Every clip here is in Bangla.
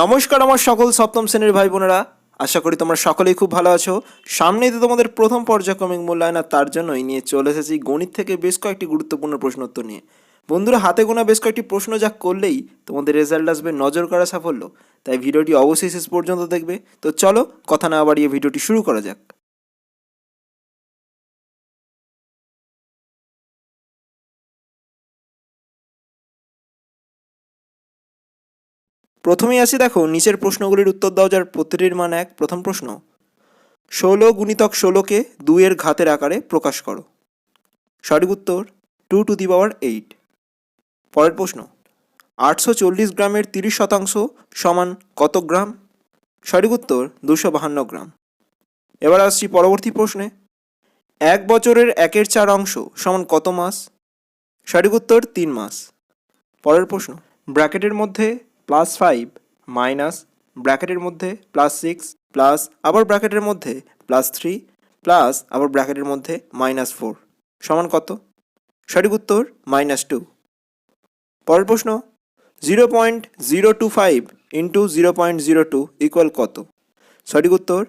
নমস্কার আমার সকল সপ্তম শ্রেণির ভাই বোনেরা। আশা করি তোমরা সকলেই খুব ভালো আছো। সামনেই তো তোমাদের প্রথম পর্যায়ক্রমিক মূল্যায়ন, আর তার জন্যই নিয়ে চলে এসেছি গণিত থেকে বেশ কয়েকটি গুরুত্বপূর্ণ প্রশ্নোত্তর নিয়ে। বন্ধুরা, হাতে গোনা বেশ কয়েকটি প্রশ্ন যা করলেই তোমাদের রেজাল্ট আসবে নজর করা সাফল্য। তাই ভিডিওটি অবশ্যই শেষ পর্যন্ত দেখবে। তো চলো, কথা না বাড়িয়ে ভিডিওটি শুরু করা যাক। প্রথমেই আসি, দেখো, নিচের প্রশ্নগুলির উত্তর দাও, যার প্রতিটির মান এক, প্রথম প্রশ্ন। ষোলো গুণিতক ষোলোকে দুইয়ের ঘাতের আকারে প্রকাশ করো। সঠিক উত্তর, two to the power eight. পরের প্রশ্ন, আটশো চল্লিশ গ্রামের তিরিশ শতাংশ সমান কত গ্রাম? সঠিক উত্তর, দুশো বাহান্ন গ্রাম। এবার আসছি পরবর্তী প্রশ্নে। এক বছরের একের চার অংশ সমান কত মাস? সঠিক উত্তর, তিন মাস। পরের প্রশ্ন, ব্র্যাকেটের মধ্যে প্লাস ফাইভ মাইনাস ব্র্যাকেটের মধ্যে প্লাস সিক্স প্লাস আবার ব্র্যাকেটের মধ্যে প্লাস থ্রি প্লাস আবার ব্র্যাকেটের মধ্যে মাইনাস ফোর সমান কত? সঠিক উত্তর মাইনাস টু পরের প্রশ্ন zero point zero two five into zero point zero two equal কত? সঠিক উত্তর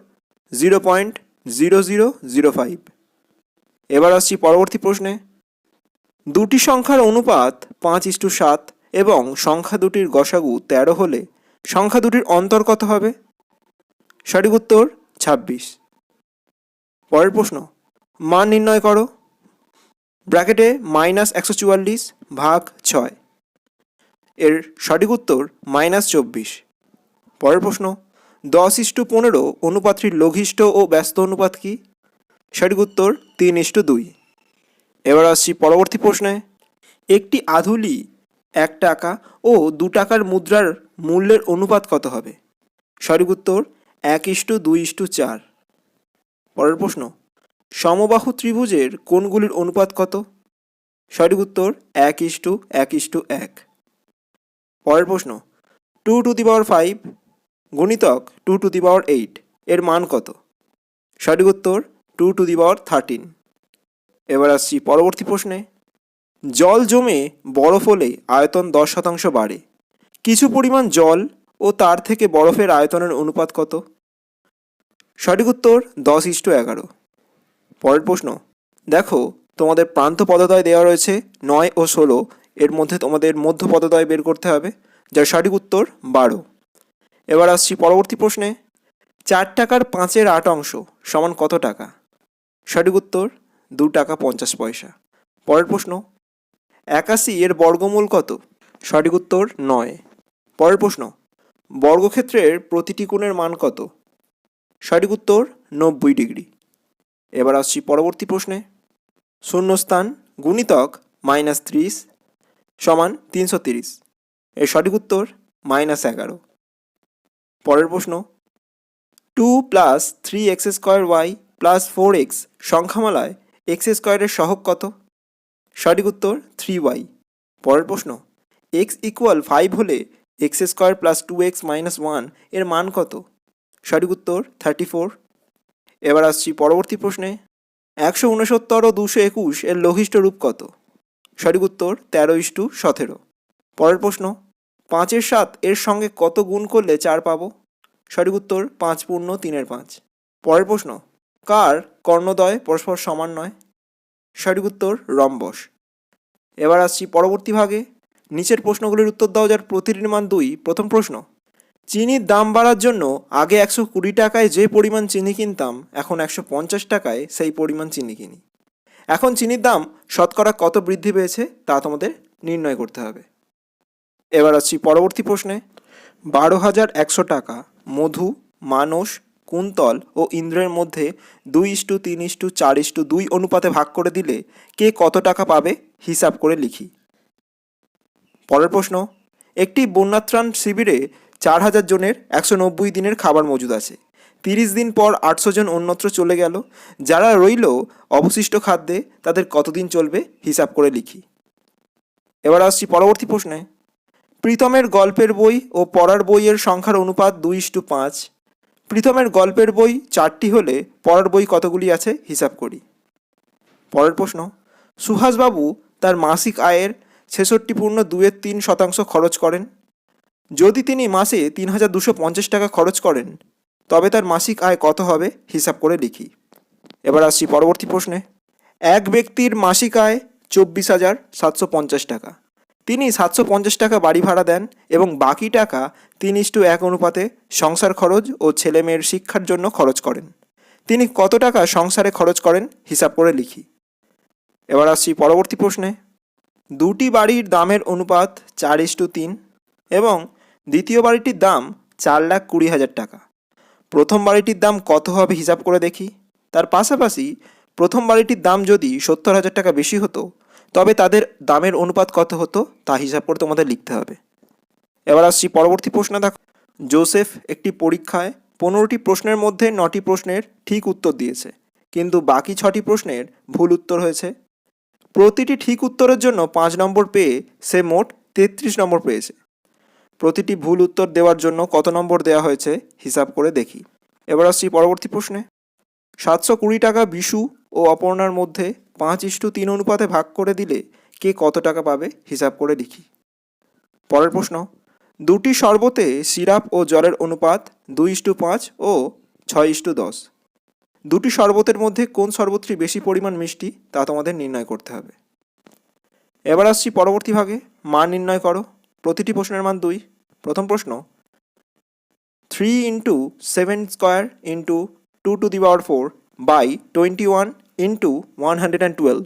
zero point zero zero zero five এবার আসছি পরবর্তী প্রশ্নে। দুটি সংখ্যার অনুপাত পাঁচ ইস্টু সাত এবং সংখ্যা দুটির গসাগু তেরো হলে সংখ্যা দুটির অন্তর কত হবে? সঠিক উত্তর, ছাব্বিশ। পরের প্রশ্ন, মান নির্ণয় করো। ব্র্যাকেটে মাইনাস একশো চুয়াল্লিশ ভাগ ছয়। এর সঠিক উত্তর, মাইনাস চব্বিশ। পরের প্রশ্ন, দশ ইস্টু পনেরো অনুপাতটির লঘিষ্ঠ ও ব্যস্ত অনুপাত কি? সঠিক উত্তর, তিন ইস্টু দুই। এবার আসছি পরবর্তী প্রশ্নে। একটি আধুলি এক টাকা ও দু টাকার মুদ্রার মূল্যের অনুপাত কত হবে? সঠিক উত্তর, এক ইস্টু দুই ইস্টু চার। পরের প্রশ্ন, সমবাহু ত্রিভুজের কোণগুলির অনুপাত কত? সঠিক উত্তর, এক ইস্টু এক ইস্টু এক। পরের প্রশ্ন, two to the power five গুণিতক two to the power eight, এর মান কত? সঠিক উত্তর, two to the power thirteen. এবার আসছি পরবর্তী প্রশ্নে। জল জমে বরফ হলে আয়তন দশ শতাংশ বাড়ে। কিছু পরিমাণ জল ও তার থেকে বরফের আয়তনের অনুপাত কত? সঠিক উত্তর দশ ইস্টু এগারো। পরের প্রশ্ন, দেখো তোমাদের প্রান্ত পদদয় দেওয়া রয়েছে নয় ও ষোলো, এর মধ্যে তোমাদের মধ্য পদদয় বের করতে হবে, যার সঠিক উত্তর বারো। এবার আসছি পরবর্তী প্রশ্নে, চার টাকার পাঁচের আট অংশ সমান কত টাকা? সঠিক উত্তর, দু টাকা পঞ্চাশ পয়সা। পরের প্রশ্ন একাশি এর বর্গমূল কত? সঠিক উত্তর নয়। পরের প্রশ্ন, বর্গক্ষেত্রের প্রতিটি কোণের মান কত? সঠিক উত্তর নব্বই ডিগ্রি। এবার আসছি পরবর্তী প্রশ্নে। শূন্যস্থান গুণিতক মাইনাস ত্রিশ সমান তিনশো তিরিশ। এর সঠিক উত্তর মাইনাস এগারো। পরের প্রশ্ন, two plus three x square y plus four x সংখ্যামালায় x স্কোয়ারের সহগ কত? সঠিক উত্তর থ্রি ওয়াই পরের প্রশ্ন এক্স ইকুয়াল ফাইভ হলে x square plus two x minus ওয়ানের মান কত? সঠিক উত্তর থার্টি ফোর এবার আসছি পরবর্তী প্রশ্নে, একশো উনসত্তর ও দুশো একুশ এর লঘিষ্ঠ রূপ কত? সঠিক উত্তর তেরো ইস্টু সতেরো। পরের প্রশ্ন, পাঁচের সাত এর সঙ্গে কত গুণ করলে চার পাবো? সঠিক উত্তর পাঁচ পূর্ণ তিনের পাঁচ। পরের প্রশ্ন, কার কর্ণদয় পরস্পর সমান নয়? সঠিক উত্তর রম্বস এবার আসছি পরবর্তী ভাগে। নিচের প্রশ্নগুলির উত্তর দাও যার প্রতিটির মান দুই। প্রথম প্রশ্ন, চিনির দাম বাড়ার জন্য আগে একশো কুড়ি টাকায় যে পরিমাণ চিনি কিনতাম, এখন একশো পঞ্চাশ টাকায় সেই পরিমাণ চিনি কিনি। এখন চিনির দাম শতকরা কত বৃদ্ধি পেয়েছে, তা তোমাদের নির্ণয় করতে হবে। এবার আসছি পরবর্তী প্রশ্নে, বারো হাজার একশো টাকা মধু, মানস কুন্তল ও ইন্দ্রের মধ্যে দুই ইস্টু তিন ইস্টু চার ইস্টু দুই অনুপাতে ভাগ করে দিলে কে কত টাকা পাবে? হিসাব করে লিখি। পরের প্রশ্ন, একটি বন্যাত্রাণ শিবিরে চার হাজার জনের একশো নব্বই দিনের খাবার মজুদ আছে। তিরিশ দিন পর আটশো জন অন্যত্র চলে গেল। যারা রইল অবশিষ্ট খাদ্যে তাদের কতদিন চলবে? হিসাব করে লিখি। এবার আসছি পরবর্তী প্রশ্নে। প্রীতমের গল্পের বই ও পড়ার বইয়ের সংখ্যার অনুপাত দুই ইস্টু পাঁচ। প্রীতমের গল্পের বই চারটি হলে পড়ার বই কতগুলি আছে হিসাব করি। পরের প্রশ্ন সুহাসবাবু তার মাসিক আয়ের ছেষট্টি পূর্ণ দুয়ের তিন শতাংশ খরচ করেন। যদি তিনি মাসে তিন হাজার দুশো পঞ্চাশ টাকা খরচ করেন, তবে তার মাসিক আয় কত হবে হিসাব করে লিখি। এবার আসছি পরবর্তী প্রশ্নে, এক ব্যক্তির মাসিক আয় চব্বিশ হাজার সাতশো পঞ্চাশ টাকা। তিনি সাতশো পঞ্চাশ টাকা বাড়ি ভাড়া দেন এবং বাকি টাকা তিন ইস্টু এক অনুপাতে সংসার খরচ ও ছেলে মেয়ের শিক্ষার জন্য খরচ করেন। তিনি কত টাকা সংসারে খরচ করেন হিসাব করে লিখি। এবার আসছি পরবর্তী প্রশ্নে। দুটি বাড়ির দামের অনুপাত চার ইস্টু তিন এবং দ্বিতীয় বাড়িটির দাম চার লাখ কুড়ি হাজার টাকা। প্রথম বাড়িটির দাম কত হবে হিসাব করে দেখি। তার পাশাপাশি প্রথম বাড়িটির দাম যদি সত্তর হাজার টাকা বেশি হতো তবে তাদের দামের অনুপাত কত হতো, তা হিসাব করে তোমাদের লিখতে হবে। এবার আসছি পরবর্তী প্রশ্ন, দেখো। জোসেফ একটি পরীক্ষায় পনেরোটি প্রশ্নের মধ্যে নটি প্রশ্নের ঠিক উত্তর দিয়েছে, কিন্তু বাকি ছটি প্রশ্নের ভুল উত্তর হয়েছে। প্রতিটি ঠিক উত্তরের জন্য পাঁচ নম্বর পেয়ে সে মোট তেত্রিশ নম্বর পেয়েছে। প্রতিটি ভুল উত্তর দেওয়ার জন্য কত নম্বর দেওয়া হয়েছে, হিসাব করে দেখি। এবার আসছি পরবর্তী প্রশ্নে। সাতশো কুড়ি টাকা বিশু ও অপর্ণার মধ্যে পাঁচ ইস্টু তিন অনুপাতে ভাগ করে দিলে কে কত টাকা পাবে? হিসাব করে লিখি। পরের প্রশ্ন, দুটি শরবতে সিরাপ ও জলের অনুপাত দুই ইস্টু পাঁচ ও ছয় ইস্টু দশ। দুটি শরবতের মধ্যে কোন শরবতটি বেশি পরিমাণ মিষ্টি তা তোমাদের নির্ণয় করতে হবে। এবার আসছি পরবর্তী ভাগে, মান নির্ণয় করো। প্রতিটি প্রশ্নের মান দুই। প্রথম প্রশ্ন three into seven square into two to the power four by twenty one into one hundred and twelve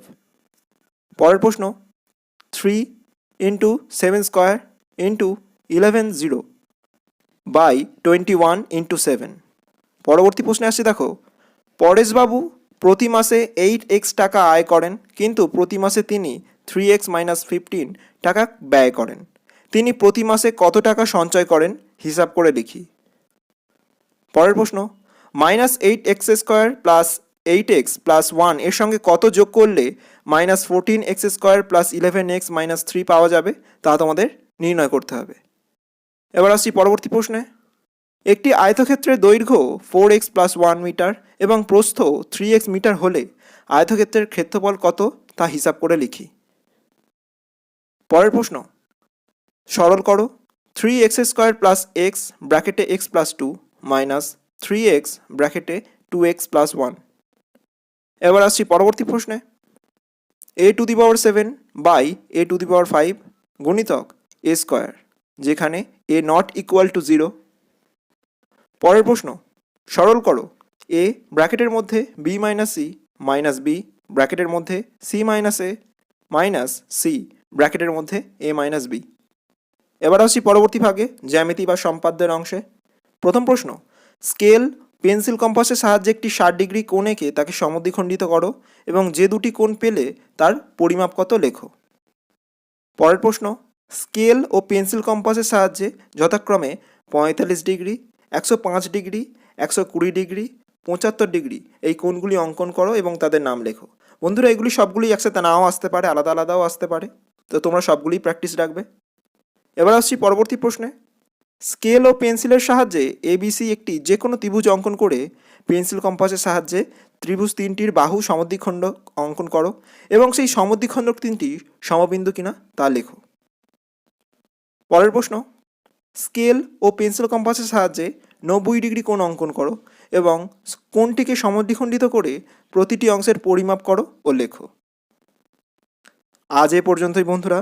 পরের প্রশ্ন three into seven square into eleven zero by twenty one into seven পরবর্তী প্রশ্নে আসছে, দেখো, পরেশবাবু প্রতি মাসে এইট এক্স টাকা আয় করেন, কিন্তু প্রতি মাসে তিনি থ্রি এক্স মাইনাস ফিফটিন টাকা ব্যয় করেন। তিনি প্রতি মাসে কত টাকা সঞ্চয় করেন, হিসাব করে লিখি পরের প্রশ্ন minus eight x square plus eight x plus ওয়ানের সঙ্গে কত যোগ করলে minus fourteen x square plus eleven x minus three পাওয়া যাবে? তা তোমাদের নির্ণয় করতে হবে। এবার আসছি পরবর্তী প্রশ্নে। একটি আয়তক্ষেত্রের দৈর্ঘ্য four x plus one metre এবং প্রস্থ থ্রি এক্স মিটার হলে আয়তক্ষেত্রের ক্ষেত্রফল কত? তা হিসাব করে লিখি। পরের প্রশ্ন। সরল করো। Three x square plus x ব্র্যাকেটে x plus two minus three x ব্র্যাকেটে টু এক্স প্লাস ওয়ান। এবার আসছি পরবর্তী প্রশ্নে। A to the power seven by a to the power five গুণিতক এ স্কোয়ার যেখানে a not equal to zero পরের প্রশ্ন, সরল করো। এ ব্র্যাকেটের মধ্যে b minus c minus b ব্র্যাকেটের মধ্যে c minus a minus c ব্র্যাকেটের মধ্যে এ মাইনাস বি এবার আসছি পরবর্তী ভাগে, জ্যামিতি বা সম্পাদ্যের অংশে। প্রথম প্রশ্ন স্কেল পেন্সিল কম্পাসের সাহায্যে একটি ষাট ডিগ্রি কোণ এঁকে তাকে সমদ্বিখণ্ডিত করো এবং যে দুটি কোণ পেলে তার পরিমাপ কত লেখো। পরের প্রশ্ন, স্কেল ও পেন্সিল কম্পাসের সাহায্যে যথাক্রমে পঁয়তাল্লিশ ডিগ্রি, একশো পাঁচ ডিগ্রি, একশো কুড়ি ডিগ্রি, পঁচাত্তর ডিগ্রি এই কোণগুলি অঙ্কন করো এবং তাদের নাম লেখো। বন্ধুরা, এগুলি সবগুলি একসাথে নাও আসতে পারে, আলাদা আলাদাও আসতে পারে। তো তোমরা সবগুলি প্র্যাকটিস রাখবে। এবার আসছি পরবর্তী প্রশ্নে। স্কেল ও পেন্সিলের সাহায্যে এবিসি একটি যে কোনো ত্রিভুজ অঙ্কন করে পেন্সিল কম্পাসের সাহায্যে ত্রিভুজ তিনটির বাহু সমদ্বিখণ্ড অঙ্কন করো এবং সেই সমদ্বিখণ্ড তিনটি সমবিন্দু কিনা তা লেখো। পরের প্রশ্ন, স্কেল ও পেন্সিল কম্পাসের সাহায্যে নব্বই ডিগ্রি কোণ অঙ্কন করো এবং কোণটিকে সমদ্বিখণ্ডিত করে প্রতিটি অংশের পরিমাপ করো ও লেখো। আজ এ পর্যন্তই বন্ধুরা।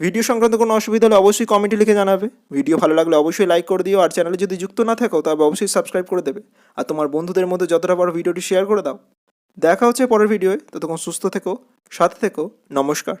ভিডিও সংক্রান্ত কোনো অসুবিধা হলে অবশ্যই কমেন্টে লিখে জানাবে। ভিডিও ভালো লাগলে অবশ্যই লাইক করে দিও, আর চ্যানেলে যদি যুক্ত না থাকো তবে অবশ্যই সাবস্ক্রাইব করে দেবে। আর তোমার বন্ধুদের মধ্যে যতটা পারো ভিডিওটি শেয়ার করে দাও। দেখা হচ্ছে পরের ভিডিওয় ততক্ষণ সুস্থ থেকো, সাথে থেকো, নমস্কার।